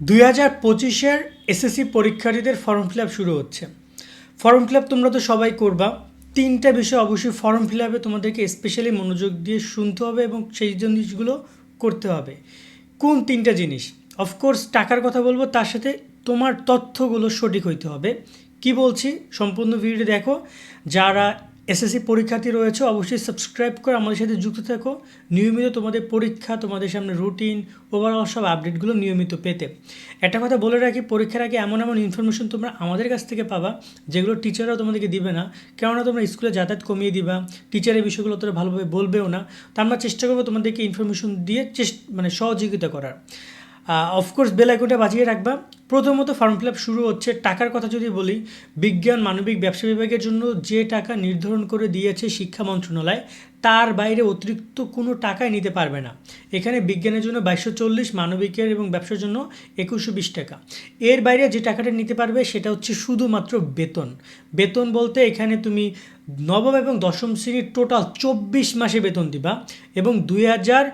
দুই হাজার পঁচিশের এসএসসি পরীক্ষার্থীদের ফর্ম ফিল আপ শুরু হচ্ছে। ফর্ম ফিল আপ তোমরা তো সবাই করবা। তিনটা বিষয় অবশ্যই ফর্ম ফিল আপে তোমাদেরকে স্পেশালি মনোযোগ দিয়ে শুনতে হবে এবং সেই জিনিসগুলো করতে হবে। কোন তিনটা জিনিস? অফকোর্স টাকার কথা বলব, তার সাথে তোমার তথ্যগুলো সঠিক হইতে হবে। কি বলছি? সম্পূর্ণ ভিডিও দেখো। যারা এসএসসি পরীক্ষার্থী রয়েছে, অবশ্যই সাবস্ক্রাইব করে আমাদের সাথে যুক্ত থাকো। নিয়মিত তোমাদের পরীক্ষা, তোমাদের সামনে রুটিন ওভারঅল সব আপডেটগুলো নিয়মিত পেতে। একটা কথা বলে রাখি, পরীক্ষার আগে এমন এমন ইনফরমেশন তোমরা আমাদের কাছ থেকে পাবা, যেগুলো টিচাররাও তোমাদেরকে দিবে না। কেননা তোমরা স্কুলে যাতায়াত কমিয়ে দিবা টিচারের বিষয়গুলো তোরা ভালোভাবে বলবেও না। তা আমরা চেষ্টা করব তোমাদেরকে ইনফরমেশন দিয়ে চেষ্টা মানে সহযোগিতা করার। অফকোর্স বেল আইকনটা বাজিয়ে রাখবা। প্রথমত ফর্ম ফিল শুরু হচ্ছে। টাকার কথা যদি বলি, বিজ্ঞান মানবিক ব্যবসা বিভাগের জন্য যে টাকা নির্ধারণ করে দিয়েছে শিক্ষা মন্ত্রণালয়, তার বাইরে অতিরিক্ত কোনো টাকাই নিতে পারবে না। এখানে বিজ্ঞানের জন্য বাইশশো চল্লিশ, মানবিকের এবং ব্যবসার জন্য একুশশো বিশ টাকা। এর বাইরে যে টাকাটা নিতে পারবে সেটা হচ্ছে শুধুমাত্র বেতন। বেতন বলতে এখানে তুমি নবম এবং দশম শ্রেণির টোটাল চব্বিশ মাসে বেতন দিবা এবং দুই হাজার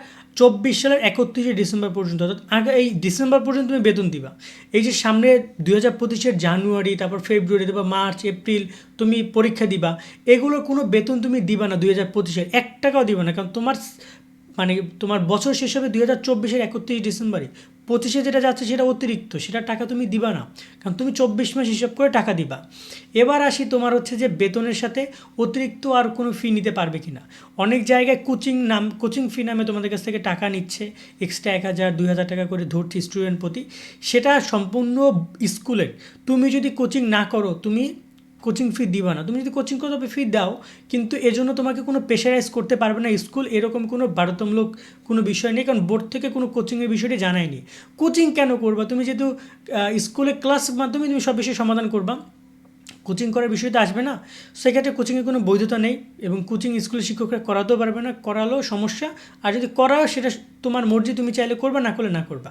চব্বিশ সালের একত্রিশে ডিসেম্বর পর্যন্ত, অর্থাৎ আগে এই ডিসেম্বর পর্যন্ত তুমি বেতন দিবা। এই যে সামনে দুই হাজার পঁচিশের জানুয়ারি, তারপর ফেব্রুয়ারি, তারপর মার্চ, এপ্রিল তুমি পরীক্ষা দিবা, এগুলোর কোনো বেতন তুমি দিবা না দুই হাজার পঁচিশের, এক টাকাও দিবা না, কারণ তোমার মানে তোমার বছর শেষ হবে দুই হাজার চব্বিশের একত্রিশ ডিসেম্বরে। পঁচিশে যেটা যাচ্ছে সেটা অতিরিক্ত, সেটা টাকা তুমি দিবা না। কারণ তুমি চব্বিশ মাস হিসাব করে টাকা দিবা। এবার আসি তোমার হচ্ছে যে বেতনের সাথে অতিরিক্ত আর কোনো ফি নিতে পারবে কি না অনেক জায়গায় কোচিং নাম কোচিং ফি নামে তোমাদের কাছ থেকে টাকা নিচ্ছে। এক্সট্রা এক হাজার, দুই হাজার টাকা করে ধরছি স্টুডেন্ট প্রতি। সেটা সম্পূর্ণ স্কুলের। তুমি যদি কোচিং না করো, তুমি কোচিং ফি দিবা না। তুমি যদি কোচিং করো, তবে ফি দাও। কিন্তু এজন্য তোমাকে কোনো প্রেশারাইজ করতে পারবে না। স্কুল এরকম কোনো বাধ্যতামূলক কোনো বিষয় নেই। কারণ বোর্ড থেকে কোনো কোচিংয়ের বিষয়টি জানায়নি কোচিং কেন করবা? তুমি যেহেতু স্কুলে ক্লাস মাধ্যমে তুমি সব বিষয়ে সমাধান করবা। কোচিং করার বিষয়টা আসবে না। সেক্ষেত্রে কোচিংয়ের কোনো বৈধতা নেই এবং কোচিং স্কুলের শিক্ষকরা করাতেও পারবে না। করালেও সমস্যা। আর যদি করাও, সেটা তোমার মর্জি। তুমি চাইলে করবা, না করলে না করবা।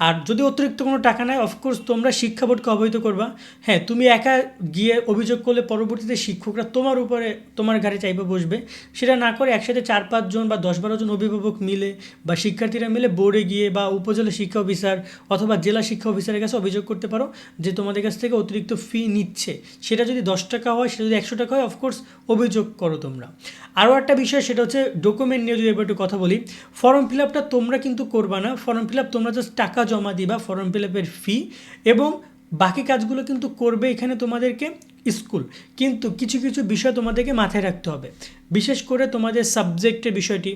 আর যদি অতিরিক্ত কোনো টাকা নেয় অফকোর্স তোমরা শিক্ষা বোর্ডকে অবহিত করবা। হ্যাঁ তুমি একা গিয়ে অভিযোগ করলে পরবর্তীতে শিক্ষকরা তোমার উপরে তোমার ঘাড়ে চাইবে, বসবে। সেটা না করে একসাথে চার পাঁচজন বা দশ বারো জন অভিভাবক মিলে বা শিক্ষার্থীরা মিলে বোর্ডে গিয়ে বা উপজেলা শিক্ষা অফিসার অথবা জেলা শিক্ষা অফিসারের কাছে অভিযোগ করতে পারো যে তোমাদের কাছ থেকে অতিরিক্ত ফি নিচ্ছে। সেটা যদি দশ টাকা হয়, সেটা যদি একশো টাকা হয় অফকোর্স অভিযোগ করো তোমরা। আরও একটা বিষয়, সেটা হচ্ছে ডকুমেন্ট নিয়ে যদি এবার একটু কথা বলি ফর্ম ফিল আপটা তোমরা কিন্তু করবা না। ফর্ম ফিল আপ তোমরা জাস্ট টাকা জমা দিবা ফর্ম ফিল আপের ফি এবং বাকি কাজগুলো কিন্তু করবে এখানে তোমাদেরকে স্কুল কিন্তু কিছু কিছু বিষয় তোমাদেরকে মাথায় রাখতে হবে। বিশেষ করে তোমাদের সাবজেক্টের বিষয়টি।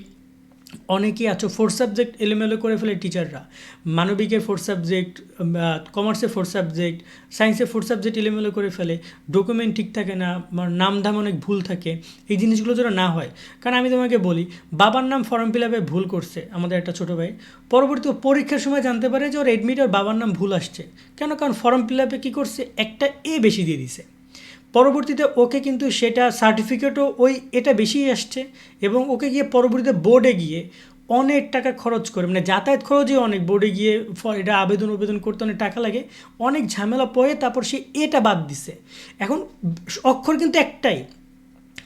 অনেকেই আছো ফোর সাবজেক্ট এলোমেলো করে ফেলে টিচাররা মানবিকের ফোর সাবজেক্ট কমার্সের ফোর সাবজেক্ট সায়েন্সের ফোর সাবজেক্ট এলোমেলো করে ফেলে ডকুমেন্ট ঠিক থাকে না নাম ধাম অনেক ভুল থাকে, এই জিনিসগুলো যেন না হয়। কারণ আমি তোমাকে বলি, বাবার নাম ফর্ম ফিল আপে ভুল করছে আমাদের একটা ছোটো ভাই। পরবর্তী পরীক্ষার সময় জানতে পারে যে ওর এডমিট ওর বাবার নাম ভুল আসছে। কেন? কারণ ফর্ম ফিল আপে কী করছে? একটা এ বেশি দিয়ে দিছে। পরবর্তীতে ওকে কিন্তু সেটা সার্টিফিকেটও ওই এটা বেশি আসছে এবং ওকে গিয়ে পরবর্তীতে বোর্ডে গিয়ে অনেক টাকা খরচ করে মানে যাতায়াত খরচে অনেক বোর্ডে গিয়ে এটা আবেদন আবেদন করতে অনেক টাকা লাগে, অনেক ঝামেলা পড়ে তারপর সে এটা বাদ দিছে। এখন অক্ষর কিন্তু একটাই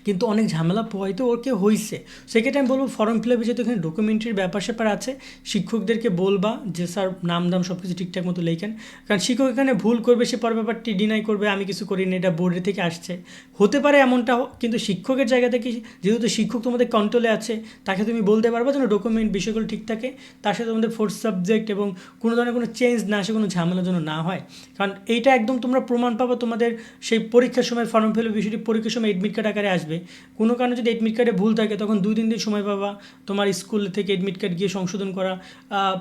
কিন্তু অনেক ঝামেলা হয়তো ওকে হয়েছে সেক্ষেত্রে আমি বলব ফর্ম ফিল আপে যেহেতু এখানে ডকুমেন্টারির ব্যাপার স্যাপার আছে, শিক্ষকদেরকে বলবা যে, স্যার, নাম দাম সব কিছু ঠিকঠাক মতো লেখেন। কারণ শিক্ষক এখানে ভুল করবে, সে পর ব্যাপারটি ডিনাই করবে, আমি কিছু করিনি, এটা বোর্ডের থেকে আসছে। হতে পারে এমনটা কিন্তু শিক্ষকের জায়গা থেকে যেহেতু শিক্ষক তোমাদের কন্ট্রোলে আছে, তাকে তুমি বলতে পারবা যেন ডকুমেন্ট বিষয়গুলো ঠিক থাকে, তার সাথে তোমাদের ফোর্থ সাবজেক্ট এবং কোনো ধরনের কোনো চেঞ্জ না আসে কোনো ঝামেলা যেন না হয়। কারণ এইটা একদম তোমরা প্রমাণ পাবো তোমাদের সেই পরীক্ষার সময় ফর্ম ফিল বিষয়টি পরীক্ষার সময় এডমিট কার্ড আকারে আসবে। আসবে কোনো কারণে যদি এডমিট কার্ডে ভুল থাকে, তখন দুই তিন দিন সময় পাবা। তোমার স্কুল থেকে এডমিট কার্ড গিয়ে সংশোধন করা।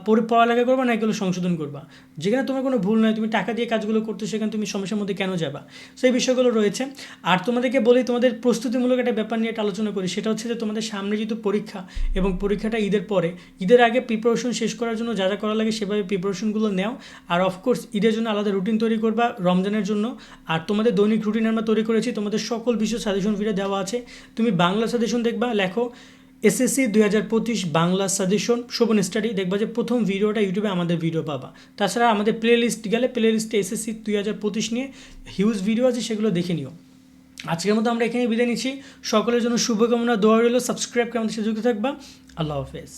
পরে পড়ালেখা করবা না এগুলো সংশোধন করবা। যেখানে তোমার কোনো ভুল নয়, তুমি টাকা দিয়ে কাজগুলো করতে, সেখানে তুমি সমস্যার মধ্যে কেন যাবা? সেই বিষয়গুলো রয়েছে। আর তোমাদেরকে বলি, তোমাদের প্রস্তুতিমূলক একটা ব্যাপার নিয়ে একটা আলোচনা করি। সেটা হচ্ছে যে, তোমাদের সামনে যেহেতু পরীক্ষা এবং পরীক্ষাটা ঈদের পরে, ঈদের আগে প্রিপারেশন শেষ করার জন্য যা যা করা লাগে সেভাবে প্রিপারেশনগুলো নেও। আর অফকোর্স ঈদের জন্য আলাদা রুটিন তৈরি করবা, রমজানের জন্য। আর তোমাদের দৈনিক রুটিন আমরা তৈরি করেছি, তোমাদের সকল বিষয় সাজেশন ফিরে দেওয়া আছে। তুমি বাংলা সাজেশন দেখবা, লেখো এসএসসি দুই হাজার পঁচিশ বাংলা সাজেশন শোভন স্টাডি দেখবা যে প্রথম ভিডিওটা ইউটিউবে আমাদের ভিডিও পাবা। তাছাড়া আমাদের প্লে লিস্ট গেলে প্লে লিস্টে এসএসসি দুই হাজার পঁচিশ নিয়ে হিউজ ভিডিও আছে, সেগুলো দেখে নিও। আজকের মতো আমরা এখানেই বিদায় নিচ্ছি। সকলের জন্য শুভকামনা, দোয়া রইল সাবস্ক্রাইব করে আমাদের সাথে যুক্ত থাকবা। আল্লাহ হাফেজ।